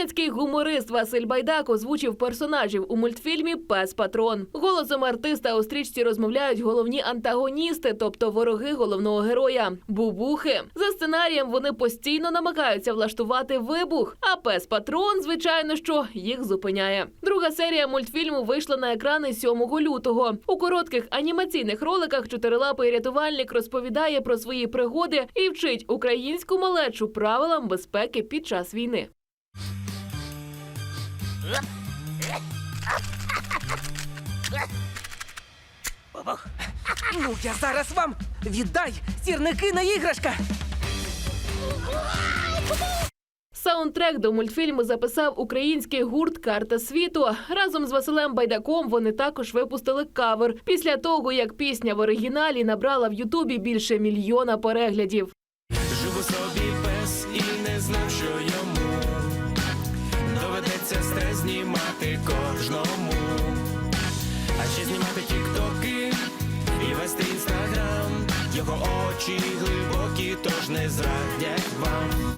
Вінницький гуморист Василь Байдак озвучив персонажів у мультфільмі Пес Патрон. Голосом артиста у стрічці розмовляють головні антагоністи, тобто вороги головного героя бубухи. За сценарієм вони постійно намагаються влаштувати вибух. А пес Патрон, звичайно, що їх зупиняє. Друга серія мультфільму вийшла на екрани 7 лютого. У коротких анімаційних роликах чотирилапий рятувальник розповідає про свої пригоди і вчить українську малечу правилам безпеки під час війни. Ну, я зараз вам віддай сірники на іграшка. Саундтрек до мультфільму записав український гурт Карта світу. Разом з Василем Байдаком вони також випустили кавер після того, як пісня в оригіналі набрала в Ютубі більше мільйона переглядів. Живу собі знімати кожному. А ще знімати тіктоки і вести інстаграм. Його очі глибокі, тож не зрадять вам.